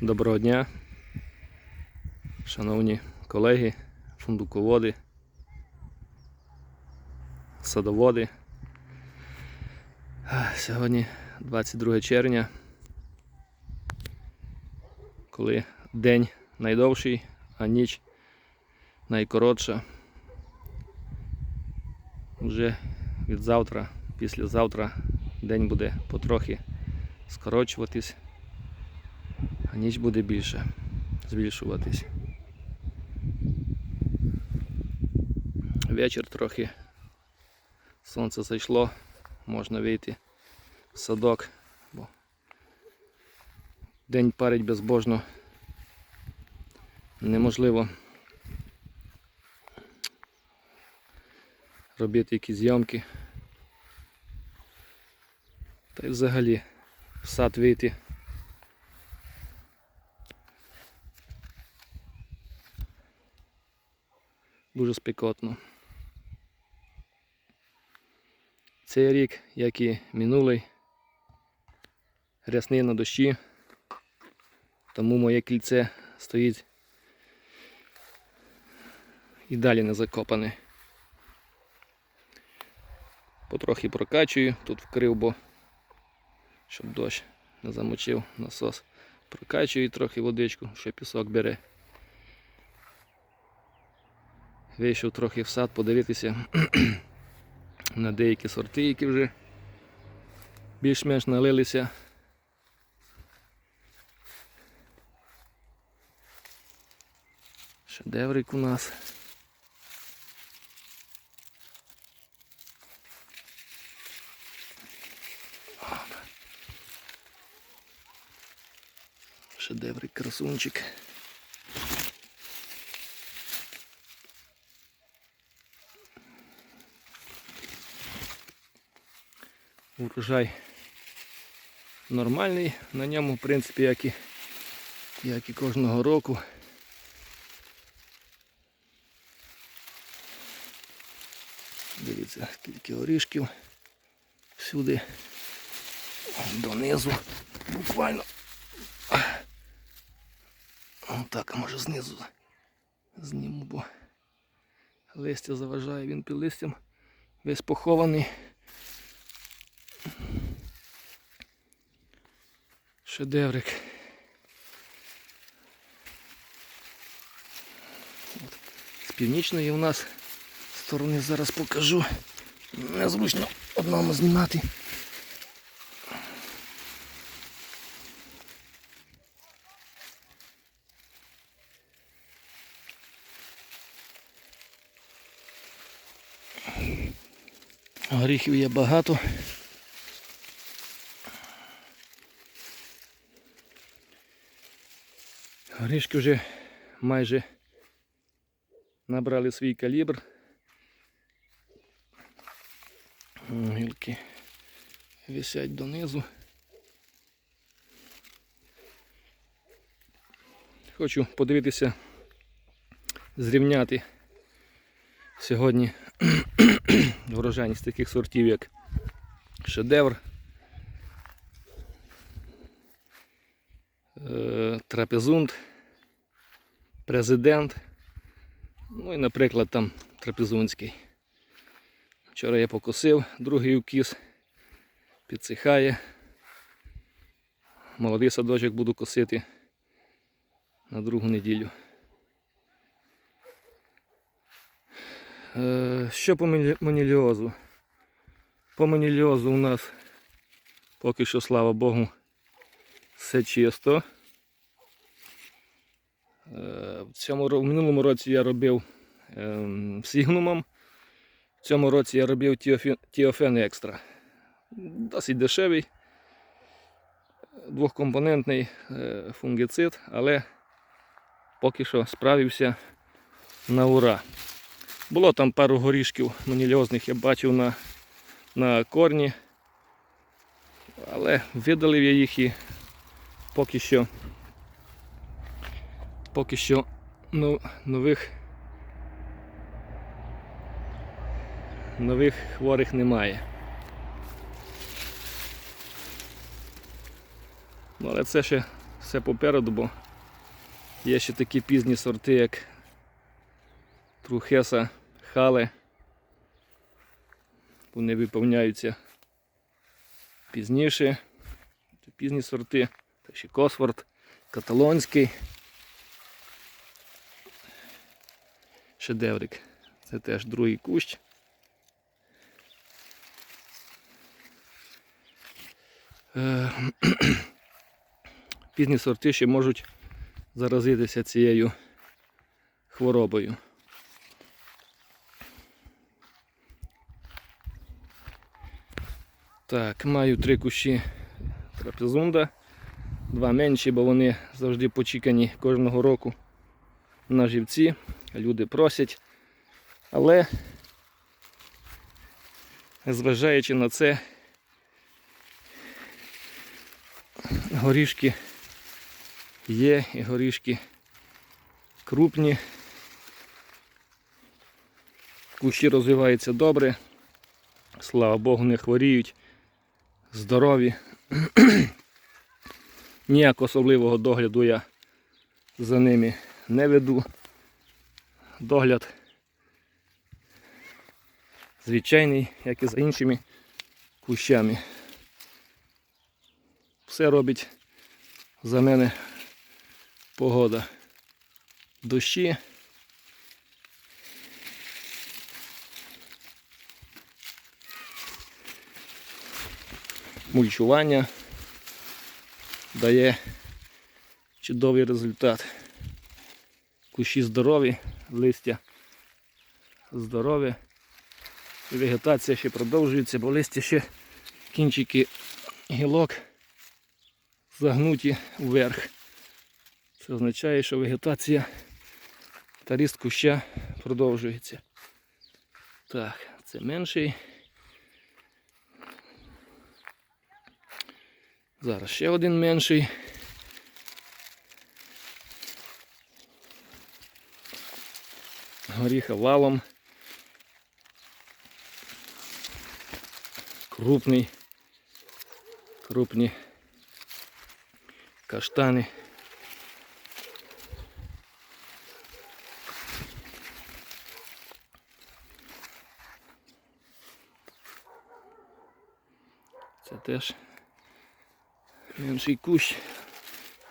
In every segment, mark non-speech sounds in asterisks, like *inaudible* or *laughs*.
Доброго дня, шановні колеги, фундуководи, садоводи. Сьогодні 22 червня, коли день найдовший, а ніч найкоротша. Вже від завтра, післязавтра день буде потрохи скорочуватись ніч буде більше збільшуватись. Вечір трохи сонце зайшло, можна вийти в садок, бо день парить безбожно. Неможливо робити якісь зйомки. Та й взагалі в сад вийти. Дуже спекотно. Цей рік, як і минулий, рясний на дощі, тому моє кільце стоїть і далі не закопане. Потрохи прокачую, тут вкрив, бо щоб дощ не замочив насос. Прокачую трохи водичку, що пісок бере. Вийшов трохи в сад подивитися *clears throat* на деякі сорти, які вже більш-менш налилися. Шедеврик у нас. Шедеврик красунчик. Урожай нормальний, на ньому, в принципі, як і, як і кожного року. Дивіться, скільки орішків всюди донизу. Буквально. Так, а може знизу зніму, бо листя заважає, він під листям весь похований. Шедеврик. От. З північної у нас сторони зараз покажу. Незручно одному знімати. Горіхів є багато. Горішки вже майже набрали свій калібр. Гілки висять донизу. Хочу подивитися, зрівняти сьогодні *clears throat* врожайність таких сортів, як шедевр, е, трапезунд, президент. Ну і, наприклад, там трапезунський. Вчора я покосив, другий укіс підсихає. Молодий садочок буду косити на другу неділю. Е, Що по маніліозу? По маніліозу у нас поки що, слава Богу, все чисто. Е, В, цьому, в минулому році я робив ем, сігнумом. В цьому році я робив Тіофен, Тіофен Екстра. Досить дешевий, двохкомпонентний е, фунгіцид, але поки що справився на ура. Було там пару горішків манільозних, я бачив на, на корні, але видалив я їх і поки що поки що нових нових хворих немає. Ну, але це ще все попереду, бо є ще такі пізні сорти, як Трухеса, Хале. Вони виповняються пізніше. Це пізні сорти. Та ще Косфорд, каталонський. Шедеврик. Це теж другий кущ. Е, *clears throat* Пізні сорти ще можуть заразитися цією хворобою. Так, маю три кущі трапезунда. Два менші, бо вони завжди почікані кожного року на живці. Люди просять. Але, зважаючи на це, горішки є і горішки крупні. Кущі розвиваються добре. Слава Богу, не хворіють, здорові. *clears throat* Ніякого особливого догляду я за ними не веду. Догляд звичайний, як і за іншими кущами. Все робить за мене погода. Дощі. Мульчування дає чудовий результат. Кущі здорові, листя здорові. І вегетація ще продовжується, бо листя ще кінчики гілок загнуті вверх. Це означає, що вегетація та ріст куща продовжується. Так, це менший. Зараз ще один менший. Горіха валом. Крупний. Крупні каштани. Це теж менший кущ,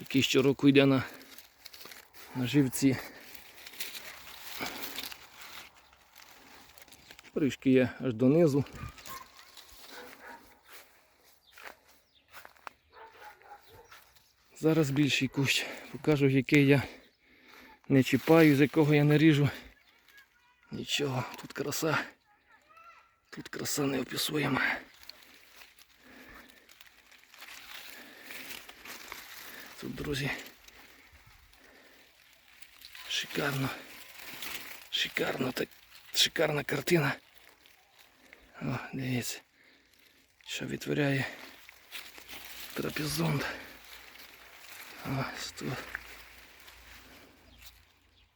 який щороку йде на, на живці. Пришки є аж донизу. Зараз більший кущ. Покажу, який я не чіпаю, з якого я не ріжу. Нічого, тут краса. Тут краса неописуєма. Тут, друзі. Шикарно. Шикарно, так, шикарна картина. О, дивіться, що відтворяє трапезунд. Ось тут.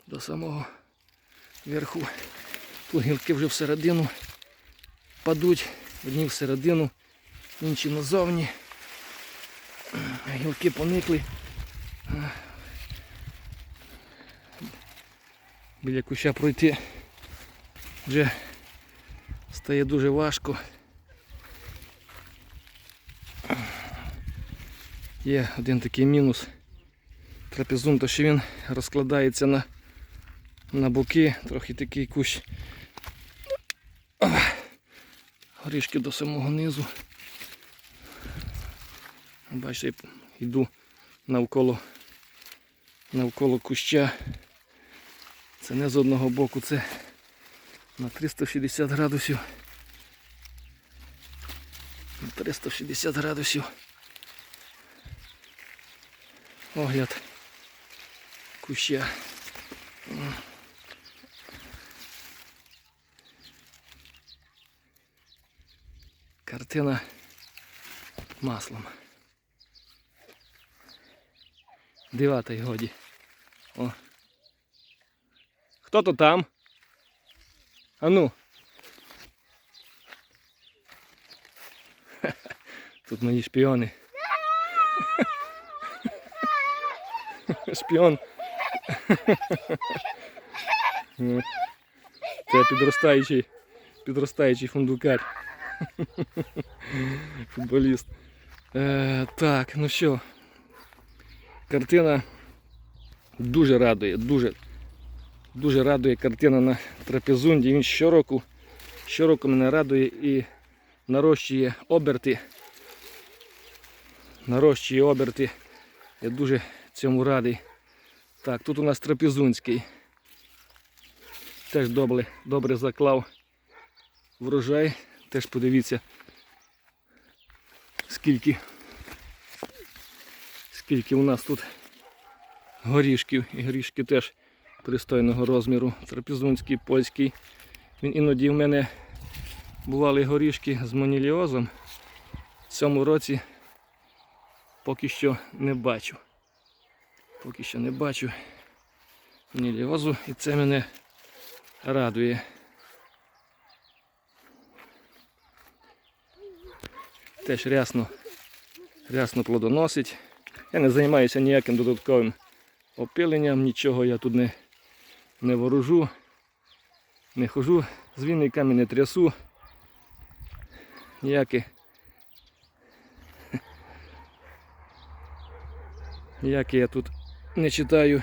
До самого верху. Тут гілки вже всередину падуть, одні всередину, інші назовні. Гілки поникли. Біля куща пройти вже стає дуже важко. Є один такий мінус трапезун, то що він розкладається на, на боки, трохи такий кущ. Горішки до самого низу. Бачите, йду навколо, навколо куща. Це не з одного боку, це на 360 градусів. На 360 градусів. Огляд куща. Картина маслом. Дивата годі. О. Хто то там? А ну. *laughs* Тут мої шпіони. Шпіон. Ну, Це підростаючий, підростаючий фундукар. *laughs* Футболіст. Е, так, ну що. Картина дуже радує, дуже, Дуже радує картина на трапезунді. Він щороку, щороку мене радує і нарощує оберти. Нарощує оберти. Я дуже цьому радий. Так, тут у нас трапезунський. Теж добре, добре заклав врожай. Теж подивіться, скільки, скільки у нас тут горішків. І горішки теж пристойного розміру. Трапезунський, польський. Він іноді в мене бували горішки з моніліозом. В цьому році поки що не бачу. Поки що не бачу моніліозу і це мене радує. Теж рясно, рясно плодоносить. Я не займаюся ніяким додатковим опиленням, нічого я тут не, не ворожу, не хожу, з вінниками не трясу. Ніякі, ніякі я тут не читаю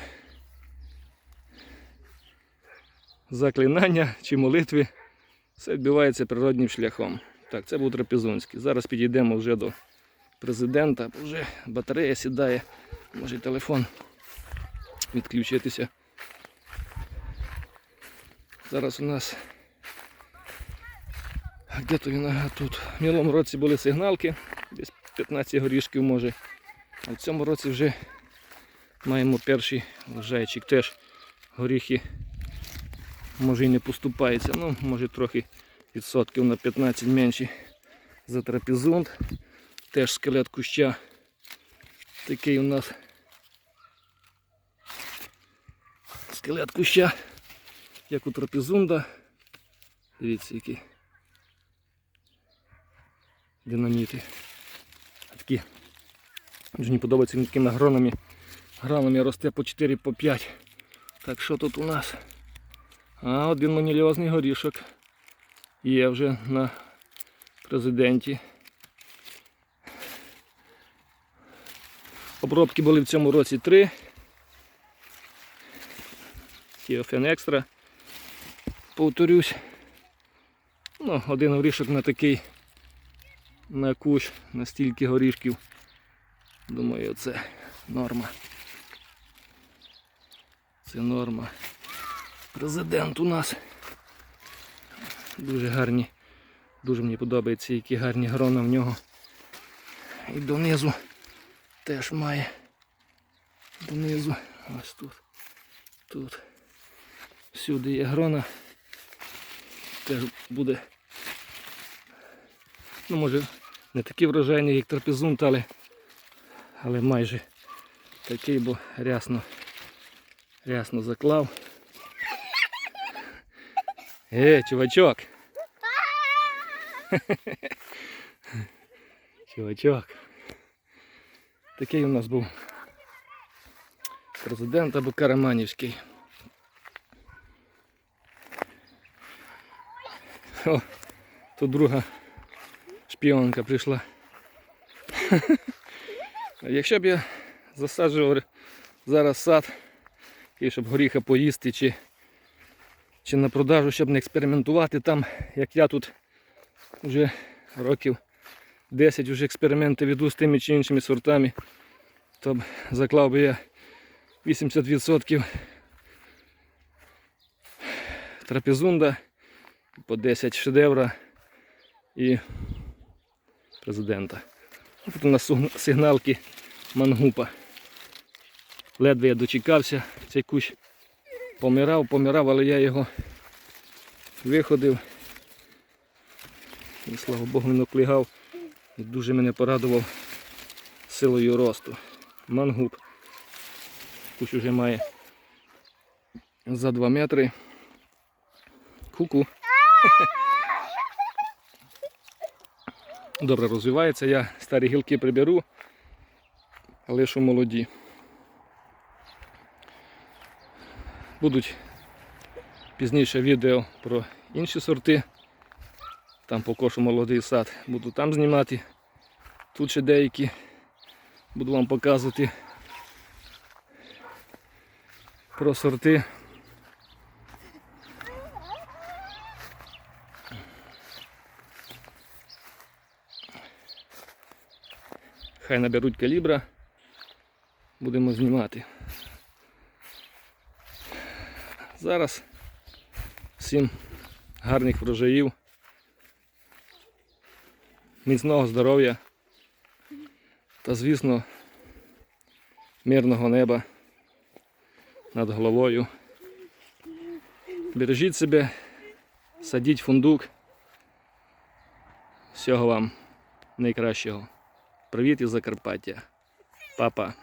заклинання чи молитви. Все відбувається природнім шляхом. Так, це був трапезунський. Зараз підійдемо вже до президента, вже батарея сідає, може телефон відключитися. Зараз у нас де то він? Тут. В минулому році були сигналки, десь 15 горішків може. А в цьому році вже маємо перший лежайчик. Теж горіхи може і не поступається, ну може трохи відсотків на 15 менші за трапезунт. Теж скелет куща. Такий у нас скелет куща, як у трапезунда. Дивіться, які динаміти. Такі. Дуже мені подобається він такими гронами. Гранами росте по 4 по 5. Так що тут у нас? А один маніліозний горішок є вже на президенті. Обробки були в цьому році три. Тіофен екстра. Повторюсь. Ну, один горішок на такий на кущ, на стільки горішків. Думаю, це норма. Це норма. Президент у нас. Дуже гарні. Дуже мені подобається, які гарні грона в нього. І донизу теж має. Донизу. Ось тут. Тут. Всюди є грона. Теж буде. Ну може не такий врожайний, як трапезунт, але, але майже такий, бо рясно, рясно заклав. Е, чувачок. *laughs* Чувачок. Такий у нас був президент або Караманівський. О, тут друга шпіонка прийшла. *laughs* Якщо б я засаджував зараз сад, і щоб горіха поїсти чи чи на продажу, щоб не експериментувати там, як я тут вже років 10 вже експерименти веду з тими чи іншими сортами, то б заклав би я 80% трапезунда, по 10 шедевра і президента. Тут у нас сигналки мангупа. Ледве я дочекався, цей кущ помирав, помирав, але я його виходив. І слава Богу, він оклигав і дуже мене порадував силою росту. Мангуб. Кущ вже має за 2 метри. Ку-ку. Добре розвивається, я старі гілки приберу, лишу молоді. Будуть пізніше відео про інші сорти. Там покошу молодий сад, буду там знімати. Тут ще деякі буду вам показувати про сорти. Хай наберуть калібра. Будемо знімати. Зараз всім гарних врожаїв, міцного здоров'я та, звісно, мирного неба над головою. Бережіть себе, садіть фундук. Всього вам найкращого. Привіт із Закарпаття. Папа.